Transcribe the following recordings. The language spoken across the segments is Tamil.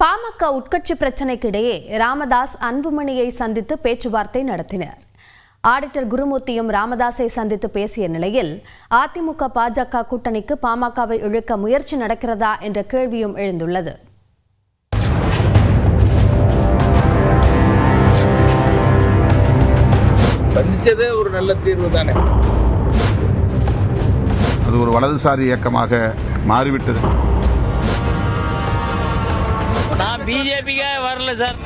பாமக உட்கட்சி பிரச்சினைக்கு இடையே ராமதாஸ் அன்புமணியை சந்தித்து பேச்சுவார்த்தை நடத்தினர். ஆடிட்டர் குருமூர்த்தியும் ராமதாஸை சந்தித்து பேசிய நிலையில் அதிமுக பாஜக கூட்டணிக்கு பாமகவை இழுக்க முயற்சி நடக்கிறதா என்ற கேள்வியும் எழுந்துள்ளது. சந்திச்சதே ஒரு நல்ல தீர்வு தானே அது ஒரு வலதுசாரி இயக்கமாக மாறிவிட்டது. நான் பிஜேபிக்காக வரல சார்.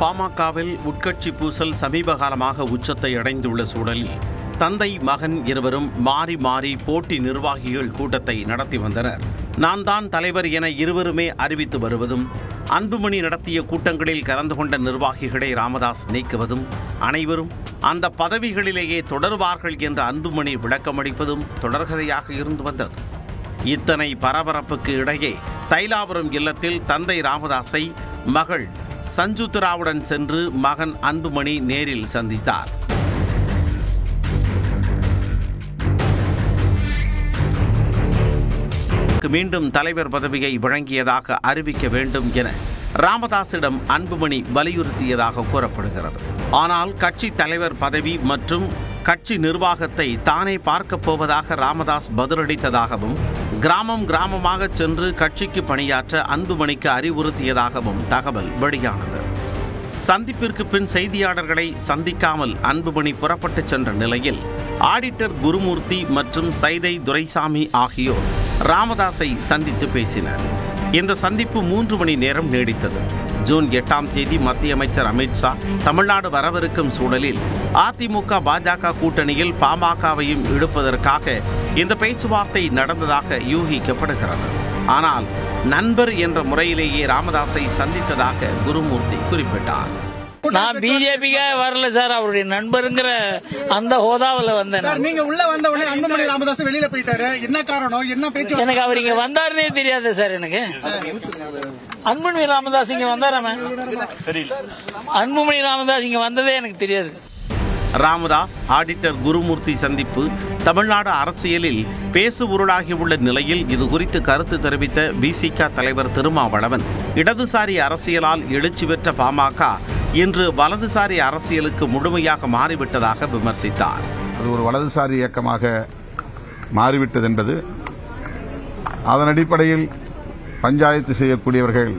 பாமகவில் உட்கட்சி பூசல் சமீப காலமாக உச்சத்தை அடைந்துள்ள சூழலில் தந்தை மகன் இருவரும் மாறி மாறி போட்டி நிர்வாகிகள் கூட்டத்தை நடத்தி வந்தனர். நான் தான் தலைவர் என இருவருமே அறிவித்து வருவதும் அன்புமணி நடத்திய கூட்டங்களில் கலந்து கொண்ட நிர்வாகிகளை ராமதாஸ் நீக்குவதும் அனைவரும் அந்த பதவிகளிலேயே தொடர்வார்கள் என்ற அன்புமணி விளக்கமளிப்பதும் தொடர்கதையாக இருந்து வந்தது. இத்தனை பரபரப்புக்கு இடையே தைலாபுரம் இல்லத்தில் தந்தை ராமதாஸை மகள் சஞ்சுத்ராவுடன் சென்று மகன் அன்புமணி நேரில் சந்தித்தார். மீண்டும் தலைவர் பதவியை வழங்கியதாக அறிவிக்க வேண்டும் என ராமதாஸிடம் அன்புமணி வலியுறுத்தியதாக கூறப்படுகிறது. ஆனால் கட்சி தலைவர் பதவி மற்றும் கட்சி நிர்வாகத்தை தானே பார்க்கப் போவதாக ராமதாஸ் பதிலளித்ததாகவும் கிராமம் கிராமமாக சென்று கட்சிக்கு பணியாற்ற அன்புமணிக்கு அறிவுறுத்தியதாகவும் தகவல் வெளியானது. சந்திப்பிற்கு பின் செய்தியாளர்களை சந்திக்காமல் அன்புமணி புறப்பட்டுச் சென்ற நிலையில் ஆடிட்டர் குருமூர்த்தி மற்றும் சைதை துரைசாமி ஆகியோர் ராமதாஸை சந்தித்து பேசினர். இந்த சந்திப்பு மூன்று மணி நேரம் நீடித்தது. ஜூன் எட்டாம் தேதி மத்திய அமைச்சர் அமித்ஷா தமிழ்நாடு வரவிருக்கும் சூழலில் அதிமுக பாஜக கூட்டணியில் பாமகவையும் இழுப்பதற்காக இந்த பேச்சுவார்த்தை நடந்ததாக யூகிக்கப்படுகிறது. ஆனால் நண்பர் என்ற முறையிலேயே ராமதாஸை சந்தித்ததாக குருமூர்த்தி குறிப்பிட்டார். நான் பிஜேபிக்காக வரல சார். அவருடைய நண்பருங்கிற அந்த ஹோதாவில் வந்தேன். நீங்க உள்ள வந்த உடனே அன்புமணி ராமதாஸ் வெளியில போயிட்டாரு. என்ன காரணம்? என்ன பேச்சு எனக்கு அவர் இங்க வந்தாருன்னே தெரியாது சார் எனக்கு. அன்புமணி ராமதாஸ் இங்க வந்தாராம தெரியல அன்புமணி ராமதாஸ் இங்க வந்ததே எனக்கு தெரியாது. ராமதாஸ் ஆடிட்டர் குருமூர்த்தி சந்திப்பு தமிழ்நாடு அரசியலில் பேசுபொருளாகியுள்ள நிலையில் இது குறித்து கருத்து தெரிவித்த விசிக தலைவர் திருமாவளவன் இடதுசாரி அரசியலால் எழுச்சி பெற்ற பாமக இன்று வலதுசாரி அரசியலுக்கு முழுமையாக மாறிவிட்டதாக விமர்சித்தார். அது ஒரு வலதுசாரி இயக்கமாக மாறிவிட்டது என்பது அதன் அடிப்படையில் பஞ்சாயத்து செய்யக்கூடியவர்கள்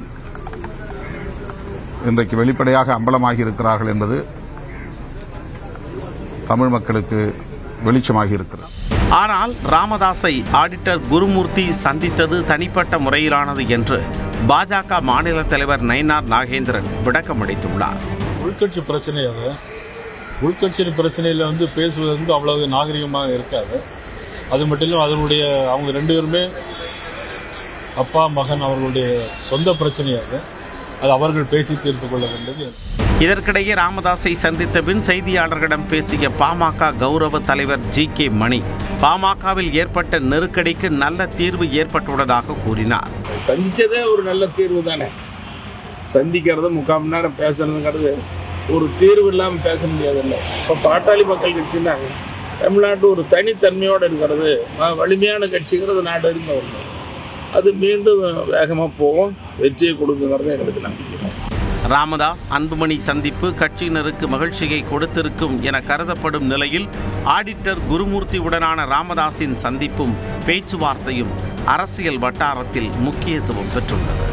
இன்றைக்கு வெளிப்படையாக அம்பலமாகி இருக்கிறார்கள் என்பது தமிழ் மக்களுக்கு வெளிச்சமாகி இருக்கிறது ஆனால் ராமதாஸை ஆடிட்டர் குருமூர்த்தி சந்தித்தது தனிப்பட்ட முறையிலானது என்று பாஜக மாநில தலைவர் நயினார் நாகேந்திரன் விளக்கமளித்துள்ளார் உள்கட்சி பிரச்சனை அது. உள்கட்சி பிரச்சனையில் வந்து பேசுவது வந்து அவ்வளவு நாகரிகமாக இருக்காது. அது மட்டும் இல்லாமல் அதனுடைய அவங்க ரெண்டு பேருமே அப்பா மகன் அவர்களுடைய சொந்த பிரச்சனை அது அவர்கள் பேசி தீர்த்து கொள்ள வேண்டியது இதற்கிடையே ராமதாஸை சந்தித்த பின் செய்தியாளர்களிடம் பேசிய பாமக கௌரவ தலைவர் ஜி கே மணி பாமகவில் ஏற்பட்ட நெருக்கடிக்கு நல்ல தீர்வு ஏற்பட்டுள்ளதாக கூறினார். சந்திச்சதே ஒரு நல்ல தீர்வு தானே. சந்திக்கிறது முக்கால் மணி நேரம் பேசுறதுங்கிறது ஒரு தீர்வு இல்லாமல் பேச முடியாதுல்ல. இப்போ பாட்டாளி மக்கள் கட்சின்னா தமிழ்நாட்டு ஒரு தனித்தன்மையோடு இருக்கிறது வலிமையான கட்சிங்கிறது நாடு வரைக்கும் வரணும் அது மீண்டும் வேகமாக போகும். வெற்றியை கொடுக்குங்கிறது எங்களுக்கு நம்பிக்கை. ராமதாஸ் அன்புமணி சந்திப்பு கட்சியினருக்கு மகிழ்ச்சியை கொடுத்திருக்கும் என கருதப்படும் நிலையில் ஆடிட்டர் குருமூர்த்தியுடனான ராமதாஸின் சந்திப்பும் பேச்சுவார்த்தையும் அரசியல் வட்டாரத்தில் முக்கியத்துவம் பெற்றுள்ளது.